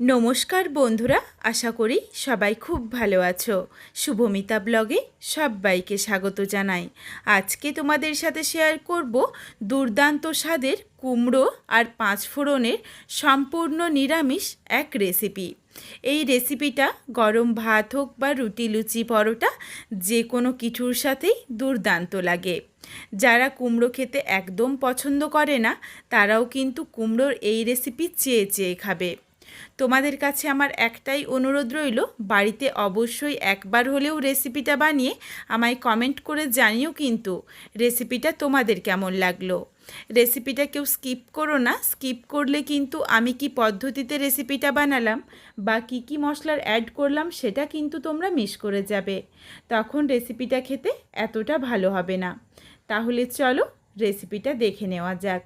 নমস্কার বন্ধুরা, আশা করি সবাই খুব ভালো আছো। শুভমিতা ব্লগে সবাইকে স্বাগত জানাই। আজকে তোমাদের সাথে শেয়ার করব দুর্দান্ত স্বাদের কুমড়ো আর পাঁচফোড়নের সম্পূর্ণ নিরামিষ এক রেসিপি এই রেসিপিটা গরম ভাত হোক বা রুটি লুচি পরোটা, যে কোনো কিছুর সাথেই দুর্দান্ত লাগে। যারা কুমড়ো খেতে একদম পছন্দ করে না, তারাও কিন্তু কুমড়োর এই রেসিপি চেয়ে চেয়ে খাবে। তোমাদের কাছে আমার একটাই অনুরোধ রইল, বাড়িতে অবশ্যই একবার হলেও রেসিপিটা বানিয়ে আমায় কমেন্ট করে জানিও কিন্তু রেসিপিটা তোমাদের কেমন লাগল। রেসিপিটা কেউ স্কিপ করো না স্কিপ করলে কিন্তু আমি কি পদ্ধতিতে রেসিপিটা বানালাম বা কী কী মশলার অ্যাড করলাম সেটা কিন্তু তোমরা মিস করে যাবে। তখন রেসিপিটা খেতে এতটা ভালো হবে না। তাহলে চলো রেসিপিটা দেখে নেওয়া যাক।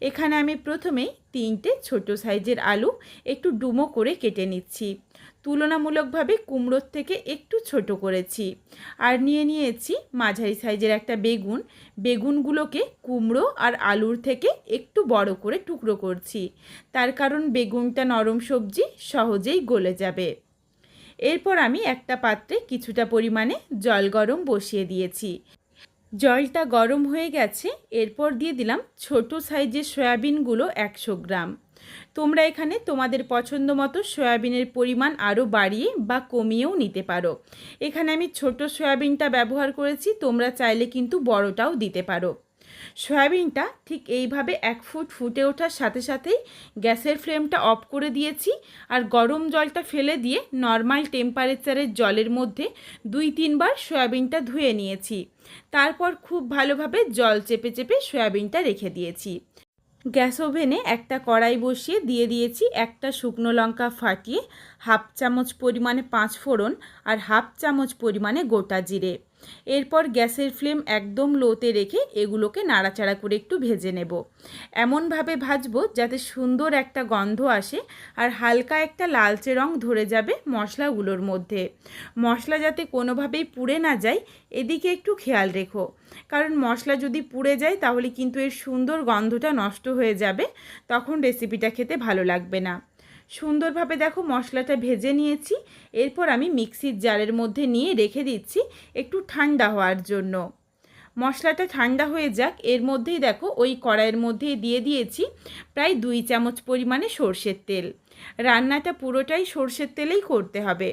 এখানে আমি প্রথমেই তিনটে ছোট সাইজের আলু একটু ডুমো করে কেটে নিচ্ছি। তুলনামূলকভাবে কুমড়োর থেকে একটু ছোট করেছি। আর নিয়ে নিয়েছি মাঝারি সাইজের একটা বেগুন। বেগুনগুলোকে কুমড়ো আর আলুর থেকে একটু বড় করে টুকরো করছি। তার কারণ বেগুনটা নরম সবজি সহজেই গলে যাবে। এরপর আমি একটা পাত্রে কিছুটা পরিমাণে জল গরম বসিয়ে দিয়েছি। জলটা গরম হয়ে গেছে, এরপর দিয়ে দিলাম ছোট সাইজের সয়াবিনগুলো একশো গ্রাম। তোমরা এখানে তোমাদের পছন্দ মতো সয়াবিনের পরিমাণ আরও বাড়িয়ে বা কমিয়েও নিতে পারো। এখানে আমি ছোট সয়াবিনটা ব্যবহার করেছি, তোমরা চাইলে কিন্তু বড়টাও দিতে পারো। সয়াবিনটা ঠিক এইভাবে এক ফুট ফুটে ওঠার সাথে সাথেই গ্যাসের ফ্লেমটা অফ করে দিয়েছি আর গরম জলটা ফেলে দিয়ে নর্মাল টেম্পারেচারের জলের মধ্যে দুই তিনবার সয়াবিনটা ধুয়ে নিয়েছি। তারপর খুব ভালোভাবে জল চেপে চেপে সয়াবিনটা রেখে দিয়েছি। গ্যাস ওভেনে একটা কড়াই বসিয়ে দিয়ে দিয়েছি একটা শুকনো লঙ্কা ফাটিয়ে হাফ চামচ পরিমাণে পাঁচ ফোড়ন আর হাফ চামচ পরিমাণে গোটা জিরে। এরপর গ্যাসের ফ্লেম একদম লোতে রেখে এগুলোকে নাড়াচাড়া করে একটু ভেজে নেব। এমনভাবে ভাজবো যাতে সুন্দর একটা গন্ধ আসে আর হালকা একটা লালচে রং ধরে যাবে মশলাগুলোর মধ্যে। মশলা যাতে কোনোভাবেই পুড়ে না যায়, এদিকে একটু খেয়াল রেখো। কারণ মশলা যদি পুড়ে যায় তাহলে কিন্তু এর সুন্দর গন্ধটা নষ্ট হয়ে যাবে, তখন রেসিপিটা খেতে ভালো লাগবে না। সুন্দরভাবে দেখো মশলাটা ভেজে নিয়েছি। এরপর আমি মিক্সির জারের মধ্যে নিয়ে রেখে দিচ্ছি একটু ঠান্ডা হওয়ার জন্য। মশলাটা ঠান্ডা হয়ে যাক, এর মধ্যেই দেখো ওই কড়াইয়ের মধ্যেই দিয়ে দিয়েছি প্রায় দুই চামচ পরিমাণে সর্ষের তেল। রান্নাটা পুরোটাই সর্ষের তেলেই করতে হবে।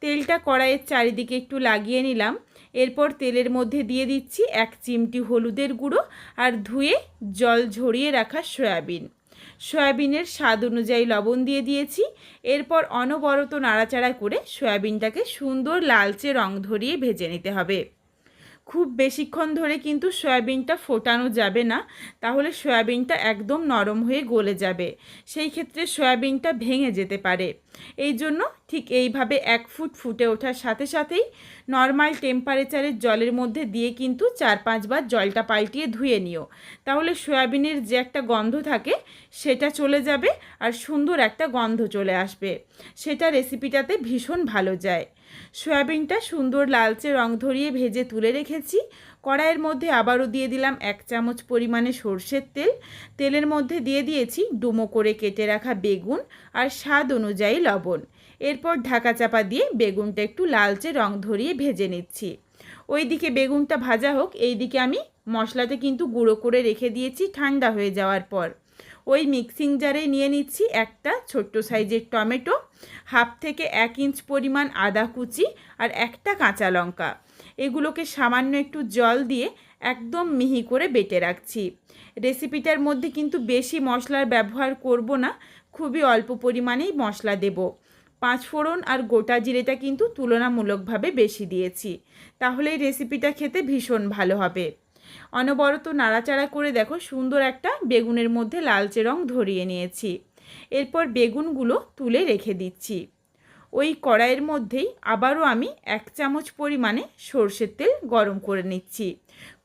তেলটা কড়াইয়ের চারিদিকে একটু লাগিয়ে নিলাম। এরপর তেলের মধ্যে দিয়ে দিচ্ছি এক চিমটি হলুদের গুঁড়ো আর ধুয়ে জল ঝরিয়ে রাখা সয়াবিন। সয়াবিনের স্বাদ অনুযায়ী লবণ দিয়ে দিয়েছি। এরপর অনবরত নাড়াচাড়া করে সয়াবিনটাকে সুন্দর লালচে রং ধরিয়ে ভেজে নিতে হবে। খুব বেশিক্ষণ ধরে কিন্তু সয়াবিনটা ফোটানো যাবে না, তাহলে সয়াবিনটা একদম নরম হয়ে গলে যাবে। সেই ক্ষেত্রে সয়াবিনটা ভেঙে যেতে পারে। এই জন্য ঠিক এইভাবে এক ফুট ফুটে ওঠার সাথে সাথেই নর্মাল টেম্পারেচারের জলের মধ্যে দিয়ে কিন্তু চার পাঁচবার জলটা পাল্টিয়ে ধুয়ে নিও। তাহলে সয়াবিনের যে একটা গন্ধ থাকে সেটা চলে যাবে আর সুন্দর একটা গন্ধ চলে আসবে। সেটা রেসিপিটাতে ভীষণ ভালো যায়। সয়াবিনটা সুন্দর লালচে রং ধরিয়ে ভেজে তুলে রেখেছি। কড়াইয়ের মধ্যে আবারও দিয়ে দিলাম এক চামচ পরিমাণে সর্ষের তেল। তেলের মধ্যে দিয়ে দিয়েছি ডুমো করে কেটে রাখা বেগুন আর স্বাদ অনুযায়ী লবণ। এরপর ঢাকা চাপা দিয়ে বেগুনটা একটু লালচে রং ধরিয়ে ভেজে নিচ্ছি। ওই দিকে বেগুনটা ভাজা হোক এই দিকে আমি মশলাটা কিন্তু গুঁড়ো করে রেখে দিয়েছি ঠান্ডা হয়ে যাওয়ার পর। ওই মিক্সিং জারে নিয়ে নিচ্ছি একটা ছোট্ট সাইজের টমেটো হাফ থেকে এক ইঞ্চ পরিমাণ আদা কুচি আর একটা কাঁচা লঙ্কা। এগুলোকে সামান্য একটু জল দিয়ে একদম মিহি করে বেটে রাখছি। রেসিপিটার মধ্যে কিন্তু বেশি মশলার ব্যবহার করব না, খুবই অল্প পরিমাণেই মশলা দেব। পাঁচ ফোড়ন আর গোটা জিরেটা কিন্তু তুলনামূলকভাবে বেশি দিয়েছি। তাহলে এই রেসিপিটা খেতে ভীষণ ভালো হবে। অনবরত নাড়াচাড়া করে দেখো, সুন্দর একটা বেগুনের মধ্যে লালচে রং ধরিয়ে নিয়েছি। এরপর বেগুনগুলো তুলে রেখে দিচ্ছি। ওই কড়াইয়ের মধ্যেই আবারও আমি এক চামচ পরিমাণে সর্ষের তেল গরম করে নিচ্ছি।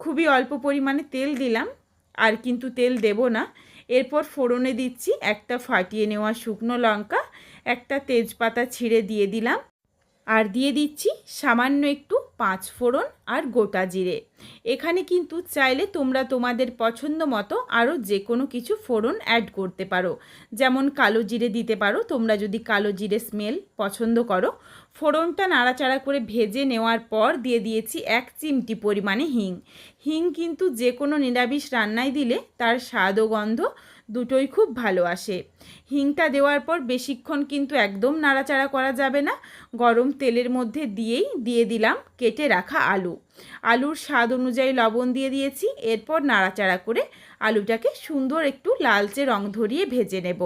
খুবই অল্প পরিমাণে তেল দিলাম, আর কিন্তু তেল দেব না। এরপর ফোড়নে দিচ্ছি একটা ফাটিয়ে নেওয়া শুকনো লঙ্কা, একটা তেজপাতা ছিঁড়ে দিয়ে দিলাম। আর দিয়ে দিচ্ছি সামান্য একটু পাঁচ ফোড়ন আর গোটা জিরে। এখানে কিন্তু চাইলে তোমরা তোমাদের পছন্দ মতো আরও যে কোনো কিছু ফোড়ন অ্যাড করতে পারো। যেমন কালো জিরে দিতে পারো, তোমরা যদি কালো জিরে স্মেল পছন্দ করো। ফোড়নটা নাড়াচাড়া করে ভেজে নেওয়ার পর দিয়ে দিয়েছি এক চিমটি পরিমাণে হিং। হিং কিন্তু যে কোনো নিরামিষ রান্নায় দিলে তার স্বাদ ও গন্ধ দুটোই খুব ভালো আসে। হিংটা দেওয়ার পর বেশিক্ষণ কিন্তু একদম নাড়াচাড়া করা যাবে না। গরম তেলের মধ্যে দিয়েই দিয়ে দিলাম কেটে রাখা আলু। আলুর স্বাদ অনুযায়ী লবণ দিয়ে দিয়েছি, এরপর নাড়াচাড়া করে আলুটাকে সুন্দর একটু লালচে রং ধরিয়ে ভেজে নেব।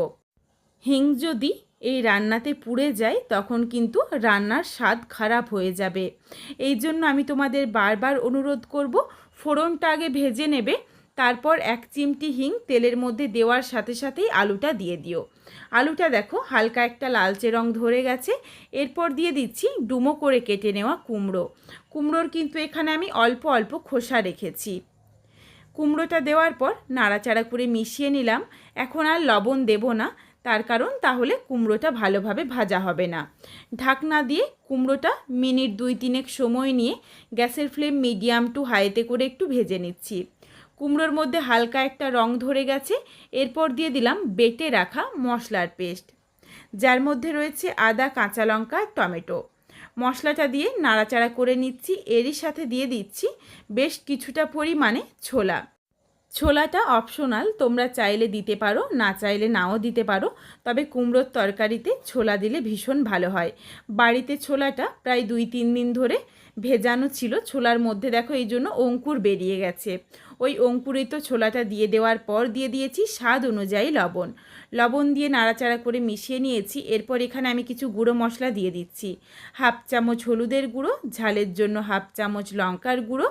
হিং যদি এই রান্নাতে পুড়ে যায়, তখন কিন্তু রান্নার স্বাদ খারাপ হয়ে যাবে। এই জন্য আমি তোমাদের বারবার অনুরোধ করব, ফোড়নটা আগে ভেজে নেবে তারপর এক চিমটি হিং তেলের মধ্যে দেওয়ার সাথে সাথেই আলুটা দিয়ে দিও। আলুটা দেখো হালকা একটা লালচে রং ধরে গেছে। এরপর দিয়ে দিচ্ছি ডুমো করে কেটে নেওয়া কুমড়ো। কুমড়োর কিন্তু এখানে আমি অল্প অল্প খোসা রেখেছি। কুমড়োটা দেওয়ার পর নাড়াচাড়া করে মিশিয়ে নিলাম। এখন আর লবণ দেব না, তার কারণ তাহলে কুমড়োটা ভালোভাবে ভাজা হবে না। ঢাকনা দিয়ে কুমড়োটা মিনিট দুই তিনেক সময় নিয়ে গ্যাসের ফ্লেম মিডিয়াম টু হাইতে করে একটু ভেজে নিচ্ছি। কুমড়োর মধ্যে হালকা একটা রং ধরে গেছে, এরপর দিয়ে দিলাম বেটে রাখা মশলার পেস্ট, যার মধ্যে রয়েছে আদা, কাঁচা লঙ্কা, টমেটো। মশলাটা দিয়ে নাড়াচাড়া করে নিচ্ছি, এরই সাথে দিয়ে দিচ্ছি বেশ কিছুটা পরিমাণে ছোলা। ছোলাটা অপশনাল, তোমরা চাইলে দিতে পারো, না চাইলে নাও দিতে পারো, তবে কুমড়োর তরকারিতে ছোলা দিলে ভীষণ ভালো হয়। বাড়িতে ছোলাটা প্রায় দুই তিন দিন ধরে ভেজানো ছিল ছোলার মধ্যে। দেখো, এই জন্য অঙ্কুর বেরিয়ে গেছে। ওই অঙ্কুরিত ছোলাটা দিয়ে দেওয়ার পর দিয়ে দিয়েছি স্বাদ অনুযায়ী লবণ। লবণ দিয়ে নাড়াচাড়া করে মিশিয়ে নিয়েছি। এরপর এখানে আমি কিছু গুঁড়ো মশলা দিয়ে দিচ্ছি। হাফ চামচ হলুদের গুঁড়ো, ঝালের জন্য হাফ চামচ লঙ্কার গুঁড়ো,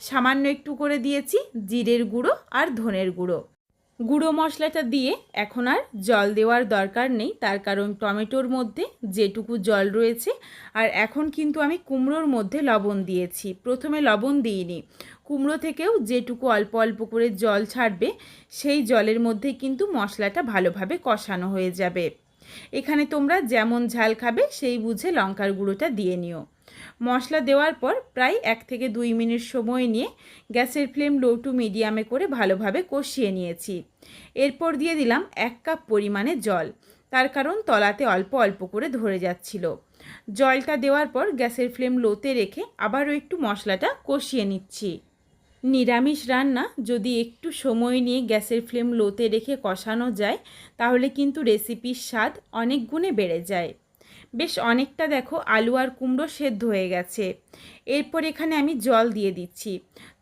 সামান্য একটু করে দিয়েছি জিরের গুঁড়ো আর ধনের গুঁড়ো। গুঁড়ো মশলাটা দিয়ে এখন আর জল দেওয়ার দরকার নেই, তার কারণ টমেটোর মধ্যে যেটুকু জল রয়েছে, আর এখন কিন্তু আমি কুমড়োর মধ্যে লবণ দিয়েছি। প্রথমে লবণ দিইনি। কুমড়ো থেকেও যেটুকু অল্প অল্প করে জল ছাড়বে, সেই জলের মধ্যে কিন্তু মশলাটা ভালোভাবে কষানো হয়ে যাবে। এখানে তোমরা যেমন ঝাল খাবে, সেই বুঝে লঙ্কার গুঁড়োটা দিয়ে নিও। মশলা দেওয়ার পর প্রায় এক থেকে দুই মিনিট সময় নিয়ে গ্যাসের ফ্লেম লো টু মিডিয়ামে করে ভালোভাবে কষিয়ে নিয়েছি। এরপর দিয়ে দিলাম এক কাপ পরিমাণে জল। তার কারণ তলাতে অল্প অল্প করে ধরে যাচ্ছিল। জলটা দেওয়ার পর গ্যাসের ফ্লেম লোতে রেখে আবারও একটু মশলাটা কষিয়ে নিচ্ছি। নিরামিষ রান্না যদি একটু সময় নিয়ে গ্যাসের ফ্লেম লোতে রেখে কষানো যায়, তাহলে কিন্তু রেসিপির স্বাদ অনেক গুণে বেড়ে যায়। বেশ অনেকটা দেখো আলু আর কুমড়ো সেদ্ধ হয়ে গেছে। এরপর এখানে আমি জল দিয়ে দিচ্ছি।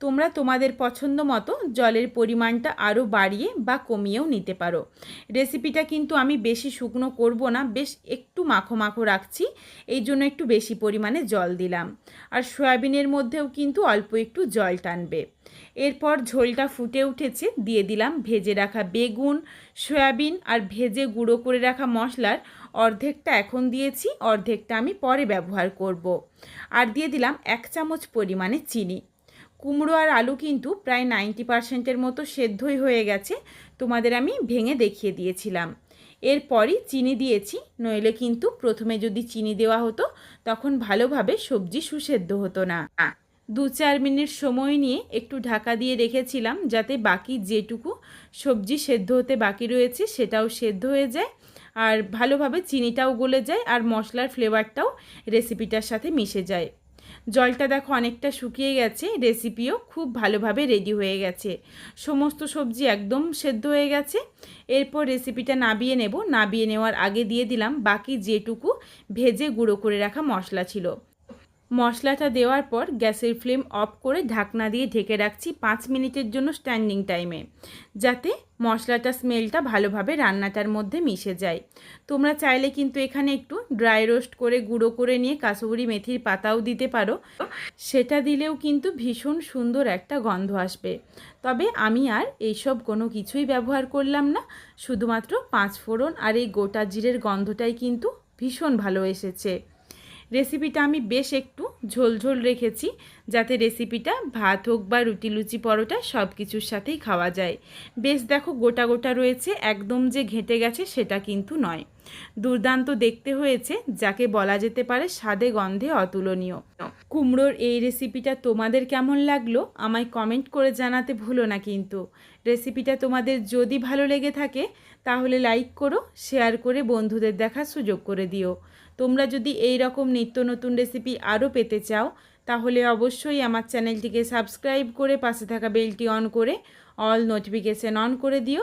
তোমরা তোমাদের পছন্দ মতো জলের পরিমাণটা আরও বাড়িয়ে বা কমিয়েও নিতে পারো। রেসিপিটা কিন্তু আমি বেশি শুকনো করব না, বেশ একটু মাখো মাখো রাখছি, এই জন্য একটু বেশি পরিমাণে জল দিলাম। আর সয়াবিনের মধ্যেও কিন্তু অল্প একটু জল টানবে। এরপর ঝোলটা ফুটে উঠেছে, দিয়ে দিলাম ভেজে রাখা বেগুন, সয়াবিন আর ভেজে গুঁড়ো করে রাখা মশলার অর্ধেকটা এখন দিয়েছি, অর্ধেকটা আমি পরে ব্যবহার করব। আর দিয়ে দিলাম এক চামচ পরিমাণে চিনি। কুমড়ো আর আলু কিন্তু প্রায় নাইনটি পার্সেন্টের মতো সেদ্ধই হয়ে গেছে, তোমাদের আমি ভেঙে দেখিয়ে দিয়েছিলাম। এরপরই চিনি দিয়েছি, নইলে কিন্তু প্রথমে যদি চিনি দেওয়া হতো, তখন ভালোভাবে সবজি সুসেদ্ধ হতো না। দু চার মিনিট সময় নিয়ে একটু ঢাকা দিয়ে রেখেছিলাম, যাতে বাকি যেটুকু সবজি সেদ্ধ হতে বাকি রয়েছে সেটাও সেদ্ধ হয়ে যায়, আর ভালোভাবে চিনিটাও গলে যায়, আর মশলার ফ্লেভারটাও রেসিপিটার সাথে মিশে যায়। জলটা দেখো অনেকটা শুকিয়ে গেছে রেসিপিও খুব ভালোভাবে রেডি হয়ে গেছে। সমস্ত সবজি একদম সেদ্ধ হয়ে গেছে। এরপর রেসিপিটা নাবিয়ে নেব। নাবিয়ে নেওয়ার আগে দিয়ে দিলাম বাকি যেটুকু ভেজে গুঁড়ো করে রাখা মশলা ছিল। মশলাটা দেওয়ার পর গ্যাসের ফ্লেম অফ করে ঢাকনা দিয়ে ঢেকে রাখছি পাঁচ মিনিটের জন্য স্ট্যান্ডিং টাইমে, যাতে মশলাটা স্মেলটা ভালোভাবে রান্নাটার মধ্যে মিশে যায়। তোমরা চাইলে কিন্তু এখানে একটু ড্রাই রোস্ট করে গুঁড়ো করে নিয়ে কাসুরি মেথির পাতাও দিতে পারো। সেটা দিলেও কিন্তু ভীষণ সুন্দর একটা গন্ধ আসবে। তবে আমি আর এইসব কোনো কিছুই ব্যবহার করলাম না, শুধুমাত্র পাঁচ ফোড়ন আর এই গোটা জিরের গন্ধটাই কিন্তু ভীষণ ভালো এসেছে। রেসিপিটা আমি বেশ একটু ঝোলঝোল রেখেছি, যাতে রেসিপিটা ভাত হোক বা রুটি লুচি পরোটা সব কিছুর সাথেই খাওয়া যায়। বেশ দেখো গোটা গোটা রয়েছে, একদম যে ঘেঁটে গেছে সেটা কিন্তু নয়। দুর্দান্ত দেখতে হয়েছে, যাকে বলা যেতে পারে স্বাদে গন্ধে অতুলনীয়। কুমড়োর এই রেসিপিটা তোমাদের কেমন লাগল? আমায় কমেন্ট করে জানাতে ভুলো না কিন্তু। রেসিপিটা তোমাদের যদি ভালো লেগে থাকে, তাহলে লাইক করো শেয়ার করে বন্ধুদের দেখার সুযোগ করে দিও। তোমরা যদি এই রকম নিত্য নতুন রেসিপি আরও পেতে চাও, তাহলে অবশ্যই আমার চ্যানেলটিকে সাবস্ক্রাইব করে পাশে থাকা বেলটি অন করে অল নোটিফিকেশান অন করে দিও।